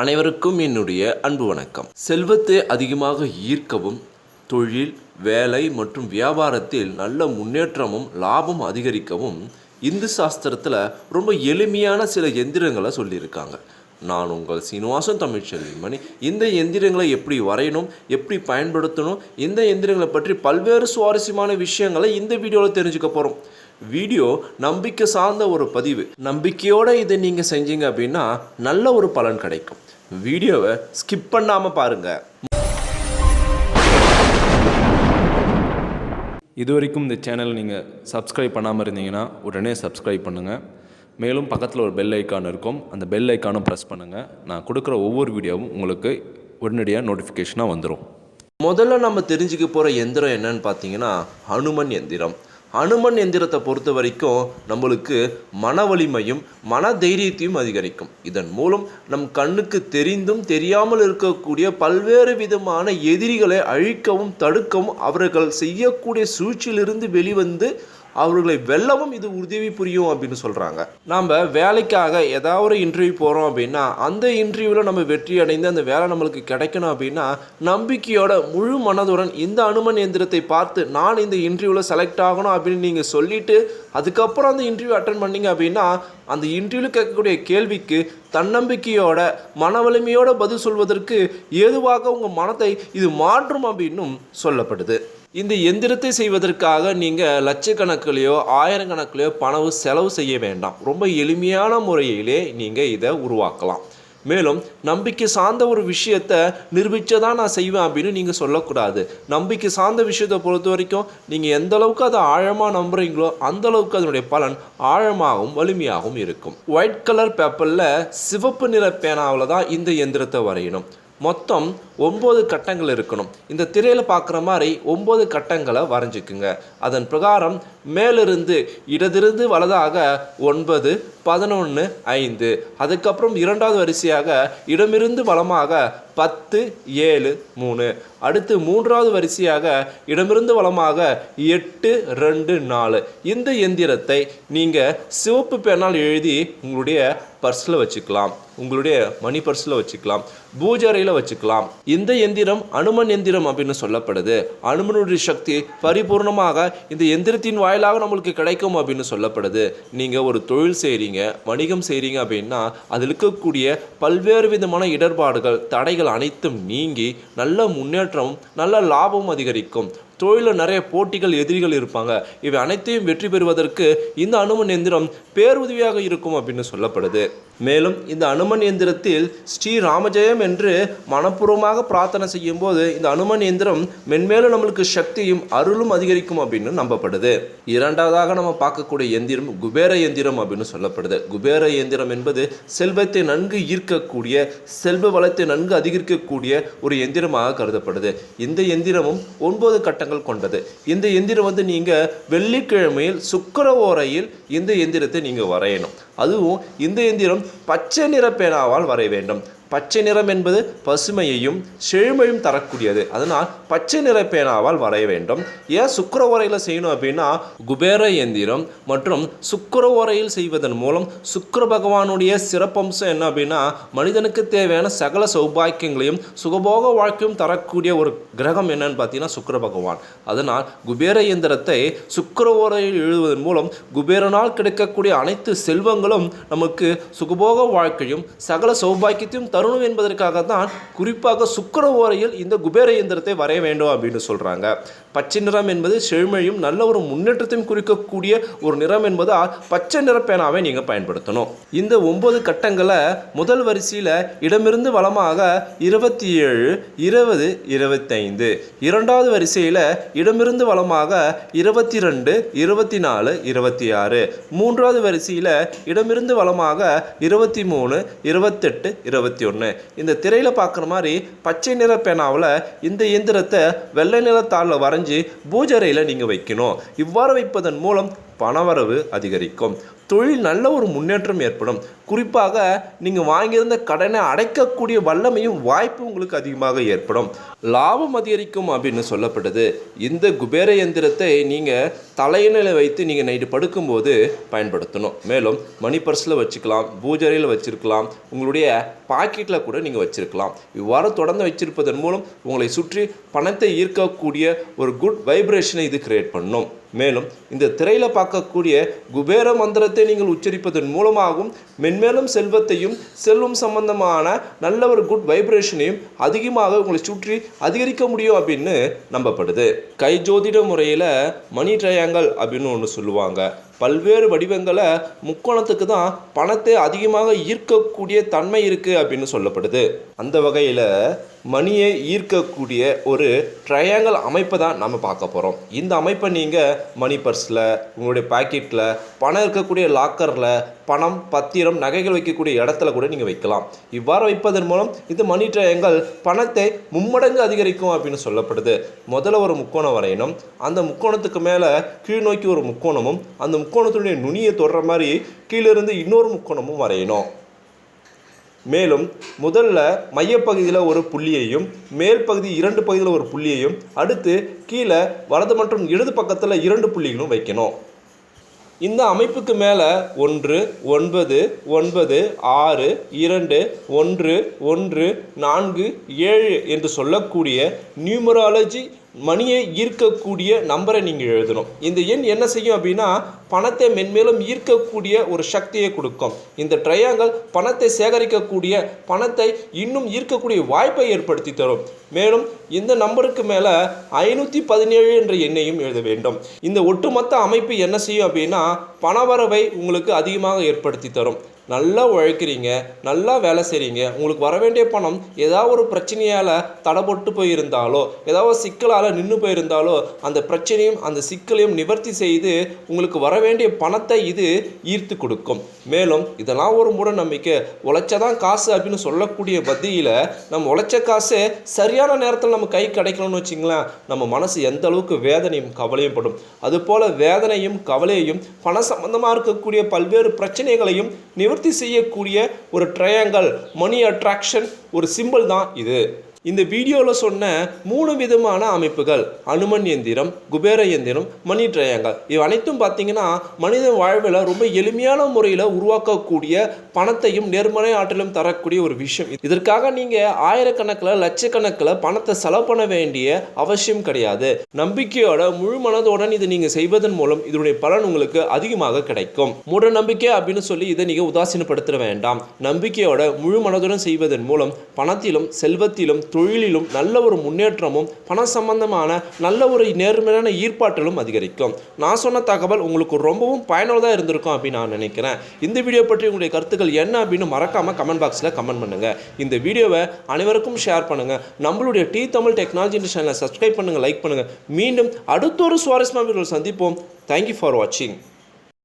அனைவருக்கும் என்னுடைய அன்பு வணக்கம். செல்வத்தை அதிகமாக ஈர்க்கவும் தொழில் வேலை மற்றும் வியாபாரத்தில் நல்ல முன்னேற்றமும் லாபம் அதிகரிக்கவும் இந்து சாஸ்திரத்தில் ரொம்ப எளிமையான சில எந்திரங்களை சொல்லியிருக்காங்க. நான் உங்கள் சீனிவாசன் தமிழ்ச்செல்விமணி இந்த எந்திரங்களை எப்படி வரையணும் எப்படி பயன்படுத்தணும் இந்த எந்திரங்களை பற்றி பல்வேறு சுவாரஸ்யமான விஷயங்களை இந்த வீடியோவில் தெரிஞ்சுக்க போகிறோம் வீடியோ நம்பிக்கை சார்ந்த ஒரு பதிவு. நம்பிக்கையோடு இதை நீங்கள் செஞ்சீங்க அப்படின்னா நல்ல ஒரு பலன் கிடைக்கும். வீடியோவை ஸ்கிப் பண்ணாமல் பாருங்கள் இது வரைக்கும் இந்த சேனல் நீங்கள் சப்ஸ்கிரைப் பண்ணாமல் இருந்தீங்கன்னா உடனே சப்ஸ்கிரைப் பண்ணுங்கள் மேலும் பக்கத்தில் ஒரு பெல் ஐக்கான் இருக்கும். அந்த பெல் ஐக்கானும் ப்ரெஸ் பண்ணுங்கள் நான் கொடுக்குற ஒவ்வொரு வீடியோவும் உங்களுக்கு உடனடியாக நோட்டிஃபிகேஷனாக வந்துடும் முதல்ல நம்ம தெரிஞ்சுக்க போகிற எந்திரம் என்னன்னு பார்த்தீங்கன்னா ஹனுமன் எந்திரம். அனுமன் எந்திரத்தை பொறுத்த வரைக்கும் நம்மளுக்கு மன வலிமையும் மன தைரியத்தையும் அதிகரிக்கும். இதன் மூலம் நம் கண்ணுக்கு தெரிந்தும் தெரியாமல் இருக்கக்கூடிய பல்வேறு விதமான எதிரிகளை அழிக்கவும் தடுக்கவும் அவர்கள் செய்யக்கூடிய சூழ்ச்சியிலிருந்து வெளிவந்து அவர்களை வெல்லவும் இது உதவி புரியும் அப்படின்னு சொல்கிறாங்க நாம் வேலைக்காக ஏதாவது ஒரு இன்டர்வியூ போகிறோம் அப்படின்னா அந்த இன்டர்வியூவில் நம்ம வெற்றி அடைந்து அந்த வேலை நம்மளுக்கு கிடைக்கணும் அப்படின்னா நம்பிக்கையோட முழு மனதுடன் இந்த அனுமன் எந்திரத்தை பார்த்து நான் இந்த இன்டர்வியூவில் செலக்ட் ஆகணும் அப்படின்னு நீங்கள் சொல்லிவிட்டு அதுக்கப்புறம் அந்த இன்டர்வியூ அட்டன் பண்ணீங்க அப்படின்னா அந்த இன்டர்வியூவில் கேட்கக்கூடிய கேள்விக்கு தன்னம்பிக்கையோட மன வலிமையோட பதில் சொல்வதற்கு ஏதுவாக உங்கள் மனத்தை இது மாற்றும் அப்படின்னும் சொல்லப்படுது. இந்த எந்திரத்தை செய்வதற்காக நீங்கள் லட்சக்கணக்கிலையோ ஆயிரக்கணக்கிலையோ பணம் செலவு செய்ய வேண்டாம். ரொம்ப எளிமையான முறையிலே நீங்கள் இதை உருவாக்கலாம். மேலும் நம்பிக்கை சார்ந்த ஒரு விஷயத்தை நிரூபித்ததான் நான் செய்வேன் அப்படின்னு நீங்கள் சொல்லக்கூடாது. நம்பிக்கை சார்ந்த விஷயத்தை பொறுத்த வரைக்கும் நீங்கள் எந்த அளவுக்கு அதை ஆழமாக நம்புகிறீங்களோ அந்த அளவுக்கு அதனுடைய பலன் ஆழமாகவும் வலிமையாகவும் இருக்கும். ஒயிட் கலர் பேப்பரில் சிவப்பு நிற பேனாவில் தான் இந்த எந்திரத்தை வரையணும். மொத்தம் ஒம்பது கட்டங்கள் இருக்கணும். இந்த திரையில் பார்க்குற மாதிரி ஒம்பது கட்டங்களை வரைஞ்சிக்குங்க. அதன் பிரகாரம் மேலிருந்து இடதிருந்து வலதாக ஒன்பது பதினொன்று ஐந்து. அதுக்கப்புறம் இரண்டாவது வரிசையாக இடமிருந்து வளமாக பத்து ஏழு மூணு. அடுத்து மூன்றாவது வரிசையாக இடமிருந்து வளமாக எட்டு ரெண்டு நாலு. இந்த எந்திரத்தை நீங்கள் சிவப்பு பேனால் எழுதி உங்களுடைய பர்ஸில் வச்சுக்கலாம். உங்களுடைய மணி பர்ஸில் வச்சுக்கலாம். பூஜரையில் வச்சுக்கலாம். இந்த எந்திரம் அனுமன் எந்திரம் அப்படின்னு சொல்லப்படுது. அனுமனுடைய சக்தி பரிபூர்ணமாக இந்த எந்திரத்தின் வாயிலாக நம்மளுக்கு கிடைக்கும் அப்படின்னு சொல்லப்படுது. நீங்கள் ஒரு தொழில் செய்கிறீங்க வணிகம் செய்கிறீங்க அப்படின்னா அதில் இருக்கக்கூடிய பல்வேறு விதமான இடர்பாடுகள் தடைகள் அனைத்தும் நீங்கி நல்ல முன்னேற்றம் நல்ல லாபம் அதிகரிக்கும். தொழிலில் நிறைய போட்டிகள் எதிரிகள் இருப்பாங்க. இவை அனைத்தையும் வெற்றி பெறுவதற்கு இந்த அனுமன் எந்திரம் பேருதவியாக இருக்கும் அப்படின்னு சொல்லப்படுது. மேலும் இந்த அனுமன் எந்திரத்தில் ஸ்ரீ ராமஜெயம் என்று மனப்பூர்வமாக பிரார்த்தனை செய்யும் போது இந்த அனுமன் எந்திரம் மென்மேலும் நம்மளுக்கு சக்தியும் அருளும் அதிகரிக்கும் அப்படின்னு நம்பப்படுது. இரண்டாவதாக நம்ம பார்க்கக்கூடிய எந்திரம் குபேர எந்திரம் அப்படின்னு சொல்லப்படுது. குபேர எந்திரம் என்பது செல்வத்தை நன்கு ஈர்க்கக்கூடிய செல்வ வளத்தை நன்கு அதிகரிக்கக்கூடிய ஒரு எந்திரமாக கருதப்படுது. இந்த எந்திரமும் ஒன்பது கட்டங்கள் கொண்டது. இந்த எந்திரம் வந்து நீங்கள் வெள்ளிக்கிழமையில் சுக்கர ஓரையில் இந்த எந்திரத்தை நீங்கள் வரையணும். அதுவும் இந்த எந்திரம் பச்சை நிற பேனாவால் வரைய வேண்டும். பச்சை நிறம் என்பது பசுமையையும் செழுமையும் தரக்கூடியது. அதனால் பச்சை நிற பேனாவால் வரைய வேண்டும். ஏன் சுக்கர உரையில் செய்யணும் அப்படின்னா குபேர எந்திரம் மற்றும் சுக்கர உரையில் செய்வதன் மூலம் சுக்கர பகவானுடைய சிறப்பம்சம் என்ன அப்படின்னா மனிதனுக்கு தேவையான சகல சௌபாக்கியங்களையும் சுகபோக வாழ்க்கையும் தரக்கூடிய ஒரு கிரகம் என்னன்னு பார்த்தீங்கன்னா சுக்கர பகவான். அதனால் குபேர இயந்திரத்தை சுக்கர உரையில் எழுதுவதன் மூலம் குபேரனால் கிடைக்கக்கூடிய அனைத்து செல்வங்களும் நமக்கு சுகபோக வாழ்க்கையும் சகல சௌபாக்கியத்தையும் தரும் என்பதற்காக தான் குறிப்பாக சுக்கர ஓரையில் இந்த குபேர இயந்திரத்தை வரைய வேண்டும் அப்படின்னு சொல்கிறாங்க பச்சை நிறம் என்பது செழுமையும் நல்ல ஒரு முன்னேற்றத்தையும் குறிக்கக்கூடிய ஒரு நிறம் என்பதால் பச்சை நிற பேனாவை நீங்கள் பயன்படுத்தணும். இந்த ஒன்பது கட்டங்களை முதல் வரிசையில் இடமிருந்து வளமாக இருபத்தி ஏழு இருபது இருபத்தைந்து. இரண்டாவது வரிசையில் இடமிருந்து வளமாக இருபத்தி ரெண்டு இருபத்தி நாலு இருபத்தி ஆறு மூன்றாவது வரிசையில் இடமிருந்து வளமாக இருபத்தி மூணு இருபத்தெட்டு இருபத்தி ஒன்று இந்த திரையில் பார்க்குற மாதிரி பச்சை நிற பேனாவில் இந்த இயந்திரத்தை வெள்ளை நிறத்தாளில் வரைஞ்சி பூஜரையில் நீங்கள் வைக்கணும். இவ்வாறு வைப்பதன் மூலம் பணவரவு அதிகரிக்கும். தொழில் நல்ல ஒரு முன்னேற்றம் ஏற்படும். குறிப்பாக நீங்கள் வாங்கியிருந்த கடனை அடைக்கக்கூடிய வல்லமையும் வாய்ப்பு உங்களுக்கு அதிகமாக ஏற்படும். லாபம் அதிகரிக்கும் அப்படின்னு சொல்லப்படுது இந்த குபேர எந்திரத்தை நீங்கள் தலையணையில் வைத்து நீங்கள் நைட்டு படுக்கும்போது பயன்படுத்தணும். மேலும் மணி பர்ஸில் வச்சுக்கலாம் பூஜரையில் வச்சுருக்கலாம் உங்களுடைய பாக்கெட்டில் கூட நீங்கள் வச்சுருக்கலாம். இவ்வாறு தொடர்ந்து வச்சிருப்பதன் மூலம் உங்களை சுற்றி பணத்தை ஈர்க்கக்கூடிய ஒரு குட் வைப்ரேஷனை இது கிரியேட் பண்ணும். மேலும் இந்த திரையில் பார்க்கக்கூடிய குபேர மந்திரத்தை நீங்கள் உச்சரிப்பதன் மூலமாகவும் மென்மேலும் செல்வத்தையும் செல்வம் சம்பந்தமான நல்ல ஒரு குட் வைப்ரேஷனையும் அதிகமாக உங்களை சுற்றி அதிகரிக்க முடியும் அப்படின்னு நம்பப்படுது. கை ஜோதிட முறையில் மணி ட்ரையாங்கல் அப்படின்னு ஒன்று சொல்லுவாங்க. பல்வேறு வடிவங்களை முக்கோணத்துக்கு தான் பணத்தை அதிகமாக ஈர்க்கக்கூடிய தன்மை இருக்குது அப்படின்னு சொல்லப்படுது. அந்த வகையில் மணியை ஈர்க்கக்கூடிய ஒரு ட்ரையாங்கல் அமைப்பை தான் நம்ம பார்க்க போகிறோம் இந்த அமைப்பை நீங்கள் மணி பர்ஸில் உங்களுடைய பாக்கெட்டில் பணம் இருக்கக்கூடிய லாக்கரில் பணம் பத்திரம் நகைகள் வைக்கக்கூடிய இடத்துல கூட நீங்கள் வைக்கலாம். இவ்வாறு வைப்பதன் மூலம் இந்த மணி ட்ரையாங்கல் பணத்தை மும்மடங்கு அதிகரிக்கும் அப்படின்னு சொல்லப்படுது. முதல்ல ஒரு முக்கோணம் வரையணும். அந்த முக்கோணத்துக்கு மேலே கீழ் நோக்கி ஒரு முக்கோணமும் அந்த முக்கோணத்துடைய நுனியை தொடுற மாதிரி கீழிருந்து இன்னொரு முக்கோணமும் வரையணும். மேலும் முதல்ல மையப்பகுதியில் ஒரு புள்ளியையும் மேல் பகுதி இரண்டு பகுதியில் ஒரு புள்ளியையும் அடுத்து கீழே வலது மற்றும் இடது பக்கத்தில் இரண்டு புள்ளிகளும் வைக்கணும். இந்த அமைப்புக்கு மேலே ஒன்று ஒன்பது ஒன்பது ஆறு இரண்டு ஒன்று ஒன்று நான்கு ஏழு என்று சொல்லக்கூடிய நியூமராலஜி மணியை ஈர்க்கக்கூடிய நம்பரை நீங்கள் எழுதணும். இந்த எண் என்ன செய்யும் அப்படின்னா பணத்தை மென்மேலும் ஈர்க்கக்கூடிய ஒரு சக்தியை கொடுக்கும். இந்த ட்ரையாங்கல் பணத்தை சேகரிக்கக்கூடிய பணத்தை இன்னும் ஈர்க்கக்கூடிய வாய்ப்பை ஏற்படுத்தி தரும். மேலும் இந்த நம்பருக்கு மேலே ஐநூற்றி பதினேழு என்ற எண்ணையும் எழுத வேண்டும். இந்த ஒட்டுமொத்த அமைப்பு என்ன செய்யும் அப்படின்னா பணவரவை உங்களுக்கு அதிகமாக ஏற்படுத்தி தரும். நல்லா உழைக்கிறீங்க நல்லா வேலை செய்கிறீங்க உங்களுக்கு வர வேண்டிய பணம் ஏதாவது ஒரு பிரச்சனையால் தடைப்பட்டு போயிருந்தாலோ ஏதாவது சிக்கலால் நின்று போயிருந்தாலோ அந்த பிரச்சனையும் அந்த சிக்கலையும் நிவர்த்தி செய்து உங்களுக்கு வர வேண்டிய பணத்தை இது ஈர்த்து கொடுக்கும். மேலும் இதெல்லாம் ஒரு மூட நம்பிக்கை உழைச்சதான் காசு அப்படின்னு சொல்லக்கூடிய பதியில் நம்ம உழைச்ச காசு சரியான நேரத்தில் நம்ம கை கிடைக்கணும்னு வச்சிங்களேன் நம்ம மனசு எந்த அளவுக்கு வேதனையும் கவலையும் படும். அதுபோல் வேதனையும் கவலையையும் பண சம்பந்தமாக இருக்கக்கூடிய பல்வேறு பிரச்சனைகளையும் நிவர்த்தி செய்யக்கூடிய ஒரு ட்ரையாங்கல் மணி அட்ராக்ஷன் ஒரு சிம்பிள் தான் இது. இந்த வீடியோவில் சொன்ன மூணு விதமான அமைப்புகள். அனுமன் எந்திரம் குபேர எந்திரம் மணி ட்ரையாங்கல். இவை அனைத்தும் பார்த்தீங்கன்னா மனித வாழ்வில் ரொம்ப எளிமையான முறையில் உருவாக்கக்கூடிய பணத்தையும் நேர்மறை ஆற்றலும் தரக்கூடிய ஒரு விஷயம். இதற்காக நீங்கள் ஆயிரக்கணக்கில் லட்சக்கணக்கில் பணத்தை செலவு பண்ண வேண்டிய அவசியம் கிடையாது. நம்பிக்கையோட முழு மனதுடன் இதை நீங்கள் செய்வதன் மூலம் இதனுடைய பலன் உங்களுக்கு அதிகமாக கிடைக்கும். மூட நம்பிக்கை அப்படின்னு சொல்லி இதை நீங்கள் உதாசீனப்படுத்த வேண்டாம். நம்பிக்கையோட முழு மனதுடன் செய்வதன் மூலம் பணத்திலும் செல்வத்திலும் தொழிலிலும் நல்ல ஒரு முன்னேற்றமும் பண சம்பந்தமான நல்ல ஒரு நேர்மையான ஈர்ப்பாற்றலும் அதிகரிக்கும். நான் சொன்ன தகவல் உங்களுக்கு ரொம்பவும் பயனுள்ளதாக இருந்திருக்கும் அப்படின்னு நான் நினைக்கிறேன். இந்த வீடியோ பற்றி உங்களுடைய கருத்துக்கள் என்ன அப்படின்னு மறக்காம கமெண்ட் பாக்ஸில் கமெண்ட் பண்ணுங்க. இந்த வீடியோவை அனைவருக்கும் ஷேர் பண்ணுங்க. நம்மளுடைய டி தமிழ் டெக்னாலஜி சேனலை சப்ஸ்கிரைப் பண்ணுங்க லைக் பண்ணுங்க. மீண்டும் அடுத்த ஒரு சுவாரஸ்யமாக சந்திப்போம். தேங்க்யூ ஃபார் வாட்சிங்